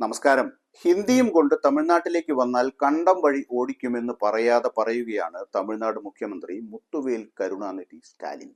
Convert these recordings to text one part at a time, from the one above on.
നമസ്കാരം. ഹിന്ദിയും കൊണ്ട് തമിഴ്നാട്ടിലേക്ക് വന്നാൽ കണ്ടം വഴി ഓടിക്കുമെന്ന് പറയാതെ പറയുകയാണ് തമിഴ്നാട് മുഖ്യമന്ത്രി മുത്തുവേൽ കരുണാനിധി സ്റ്റാലിൻ.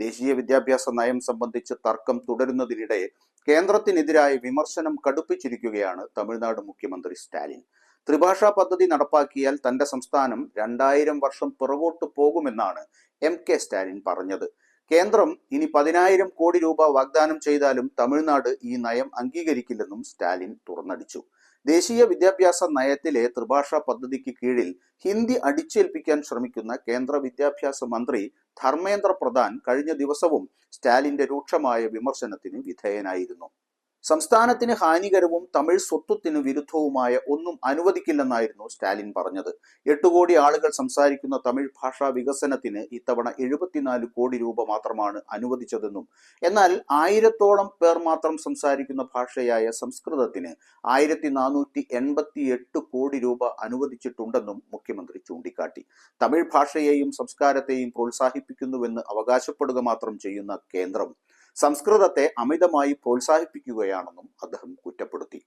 ദേശീയ വിദ്യാഭ്യാസ നയം സംബന്ധിച്ച് തർക്കം തുടരുന്നതിനിടെ കേന്ദ്രത്തിനെതിരായ വിമർശനം കടുപ്പിച്ചിരിക്കുകയാണ് തമിഴ്നാട് മുഖ്യമന്ത്രി സ്റ്റാലിൻ. ത്രിഭാഷാ പദ്ധതി നടപ്പാക്കിയാൽ തന്റെ സംസ്ഥാനം രണ്ടായിരം വർഷം പിറകോട്ട് പോകുമെന്നാണ് എം കെ സ്റ്റാലിൻ പറഞ്ഞത്. കേന്ദ്രം ഇനി പതിനായിരം കോടി രൂപ വാഗ്ദാനം ചെയ്താലും തമിഴ്നാട് ഈ നയം അംഗീകരിക്കില്ലെന്നും സ്റ്റാലിൻ തുറന്നടിച്ചു. ദേശീയ വിദ്യാഭ്യാസ നയത്തിലെ ത്രിഭാഷാ പദ്ധതിക്ക് കീഴിൽ ഹിന്ദി അടിച്ചേൽപ്പിക്കാൻ ശ്രമിക്കുന്ന കേന്ദ്ര വിദ്യാഭ്യാസ മന്ത്രി ധർമ്മേന്ദ്ര പ്രധാൻ കഴിഞ്ഞ ദിവസവും സ്റ്റാലിന്റെ രൂക്ഷമായ വിമർശനത്തിന് വിധേയനായിരുന്നു. സംസ്ഥാനത്തിന് ഹാനികരവും തമിഴ് സ്വത്വത്തിന് വിരുദ്ധവുമായ ഒന്നും അനുവദിക്കില്ലെന്നായിരുന്നു സ്റ്റാലിൻ പറഞ്ഞത്. എട്ട് കോടി ആളുകൾ സംസാരിക്കുന്ന തമിഴ് ഭാഷാ വികസനത്തിന് ഇത്തവണ എഴുപത്തിനാല് കോടി രൂപ മാത്രമാണ് അനുവദിച്ചതെന്നും എന്നാൽ ആയിരത്തോളം പേർ മാത്രം സംസാരിക്കുന്ന ഭാഷയായ സംസ്കൃതത്തിന് ആയിരത്തി നാനൂറ്റി എൺപത്തി എട്ട് കോടി രൂപ അനുവദിച്ചിട്ടുണ്ടെന്നും മുഖ്യമന്ത്രി ചൂണ്ടിക്കാട്ടി. തമിഴ് ഭാഷയെയും സംസ്കാരത്തെയും പ്രോത്സാഹിപ്പിക്കുന്നുവെന്ന് അവകാശപ്പെടുക മാത്രം ചെയ്യുന്ന കേന്ദ്രം സംസ്കൃതത്തെ അമിതമായി പ്രോത്സാഹിപ്പിക്കുകയാണെന്നും അദ്ദേഹം കുറ്റപ്പെടുത്തി.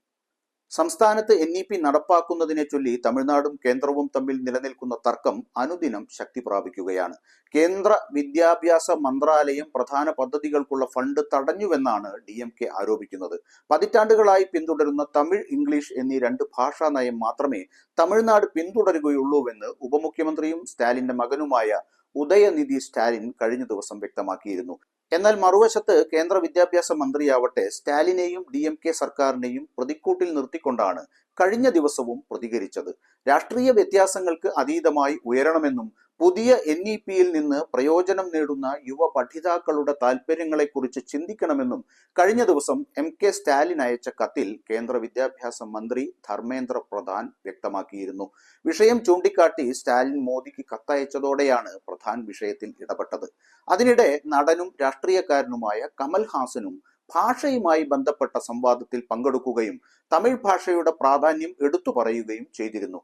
സംസ്ഥാനത്ത് എൻ ഇ പി നടപ്പാക്കുന്നതിനെ ചൊല്ലി തമിഴ്നാടും കേന്ദ്രവും തമ്മിൽ നിലനിൽക്കുന്ന തർക്കം അനുദിനം ശക്തി പ്രാപിക്കുകയാണ്. കേന്ദ്ര വിദ്യാഭ്യാസ മന്ത്രാലയം പ്രധാന പദ്ധതികൾക്കുള്ള ഫണ്ട് തടഞ്ഞുവെന്നാണ് ഡി എം കെ ആരോപിക്കുന്നത്. പതിറ്റാണ്ടുകളായി പിന്തുടരുന്ന തമിഴ് ഇംഗ്ലീഷ് എന്നീ രണ്ട് ഭാഷാ നയം മാത്രമേ തമിഴ്നാട് പിന്തുടരുകയുള്ളൂവെന്ന് ഉപമുഖ്യമന്ത്രിയും സ്റ്റാലിന്റെ മകനുമായ ഉദയനിധി സ്റ്റാലിൻ കഴിഞ്ഞ ദിവസം വ്യക്തമാക്കിയിരുന്നു. എന്നാൽ മറുവശത്ത് കേന്ദ്ര വിദ്യാഭ്യാസ മന്ത്രിയാവട്ടെ സ്റ്റാലിനെയും ഡി എം കെ സർക്കാരിനെയും പ്രതിക്കൂട്ടിൽ നിർത്തിക്കൊണ്ടാണ് കഴിഞ്ഞ ദിവസവും പ്രതികരിച്ചത്. രാഷ്ട്രീയ വ്യത്യാസങ്ങൾക്ക് അതീതമായി ഉയരണമെന്നും പുതിയ എൻ ഇ പിയിൽ നിന്ന് പ്രയോജനം നേടുന്ന യുവ പഠിതാക്കളുടെ താല്പര്യങ്ങളെക്കുറിച്ച് ചിന്തിക്കണമെന്നും കഴിഞ്ഞ ദിവസം എം കെ സ്റ്റാലിൻ അയച്ച കത്തിൽ കേന്ദ്ര വിദ്യാഭ്യാസ മന്ത്രി ധർമ്മേന്ദ്ര പ്രധാൻ വ്യക്തമാക്കിയിരുന്നു. വിഷയം ചൂണ്ടിക്കാട്ടി സ്റ്റാലിൻ മോദിക്ക് കത്തയച്ചതോടെയാണ് പ്രധാൻ വിഷയത്തിൽ ഇടപെട്ടത്. അതിനിടെ നടനും രാഷ്ട്രീയക്കാരനുമായ കമൽ ഹാസനും ഭാഷയുമായി ബന്ധപ്പെട്ട സംവാദത്തിൽ പങ്കെടുക്കുകയും തമിഴ് ഭാഷയുടെ പ്രാധാന്യം എടുത്തു പറയുകയും ചെയ്തിരുന്നു.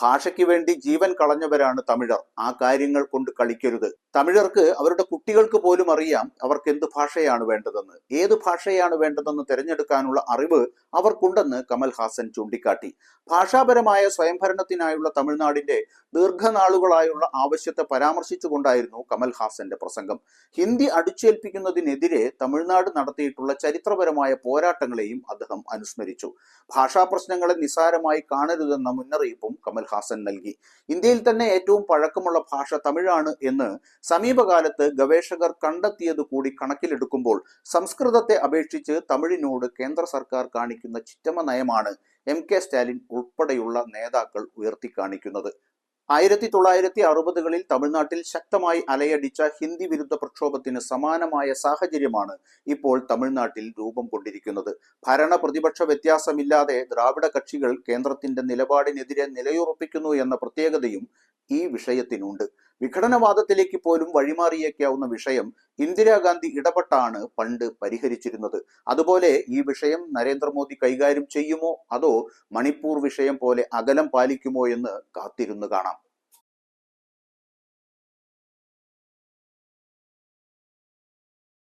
ഭാഷയ്ക്ക് വേണ്ടി ജീവൻ കളഞ്ഞവരാണ് തമിഴർ. ആ കാര്യങ്ങൾ കൊണ്ട് കളിക്കരുത്. തമിഴർക്ക് അവരുടെ കുട്ടികൾക്ക് പോലും അറിയാം അവർക്ക് എന്ത് ഭാഷയാണ് വേണ്ടതെന്ന്. ഏത് ഭാഷയാണ് വേണ്ടതെന്ന് തിരഞ്ഞെടുക്കാനുള്ള അറിവ് അവർക്കുണ്ടെന്ന് കമൽ ഹാസൻ ചൂണ്ടിക്കാട്ടി. ഭാഷാപരമായ സ്വയംഭരണത്തിനായുള്ള തമിഴ്നാടിന്റെ ദീർഘനാളുകളായുള്ള ആവശ്യത്തെ പരാമർശിച്ചുകൊണ്ടായിരുന്നു കമൽ ഹാസന്റെ പ്രസംഗം. ഹിന്ദി അടിച്ചേൽപ്പിക്കുന്നതിനെതിരെ തമിഴ്നാട് നടത്തിയിട്ടുള്ള ചരിത്രപരമായ പോരാട്ടങ്ങളെയും അദ്ദേഹം അനുസ്മരിച്ചു. ഭാഷാ പ്രശ്നങ്ങളെ നിസ്സാരമായി കാണരുതെന്ന മുന്നറിയിപ്പും കമൽ ഹാസൻ നൽകി. ഇന്ത്യയിൽ തന്നെ ഏറ്റവും പഴക്കമുള്ള ഭാഷ തമിഴാണ് എന്ന് സമീപകാലത്ത് ഗവേഷകർ കണ്ടെത്തിയത് കൂടി കണക്കിലെടുക്കുമ്പോൾ സംസ്കൃതത്തെ അപേക്ഷിച്ച് തമിഴിനോട് കേന്ദ്ര സർക്കാർ കാണിക്കുന്ന ചിറ്റമ നയമാണ് എം കെ സ്റ്റാലിൻ ഉൾപ്പെടെയുള്ള നേതാക്കൾ ഉയർത്തിക്കാണിക്കുന്നത് ആയിരത്തി തൊള്ളായിരത്തി അറുപതുകളിൽ തമിഴ്നാട്ടിൽ ശക്തമായി അലയടിച്ച ഹിന്ദി വിരുദ്ധ പ്രക്ഷോഭത്തിന് സമാനമായ സാഹചര്യമാണ് ഇപ്പോൾ തമിഴ്നാട്ടിൽ രൂപം കൊണ്ടിരിക്കുന്നത്. ഭരണ പ്രതിപക്ഷ വ്യത്യാസമില്ലാതെ ദ്രാവിഡ കക്ഷികൾ കേന്ദ്രത്തിന്റെ നിലപാടിനെതിരെ നിലയുറപ്പിക്കുന്നു എന്ന പ്രത്യേകതയും ഈ വിഷയത്തിനുണ്ട്. വിഘടനവാദത്തിലേക്ക് പോലും വഴിമാറിയേക്കാവുന്ന വിഷയം ഇന്ദിരാഗാന്ധി ഇടപെട്ടാണ് പണ്ട് പരിഹരിച്ചിരുന്നത്. അതുപോലെ ഈ വിഷയം നരേന്ദ്രമോദി കൈകാര്യം ചെയ്യുമോ? അതോ മണിപ്പൂർ വിഷയം പോലെ അകലം പാലിക്കുമോ എന്ന് കാത്തിരുന്നു കാണാം.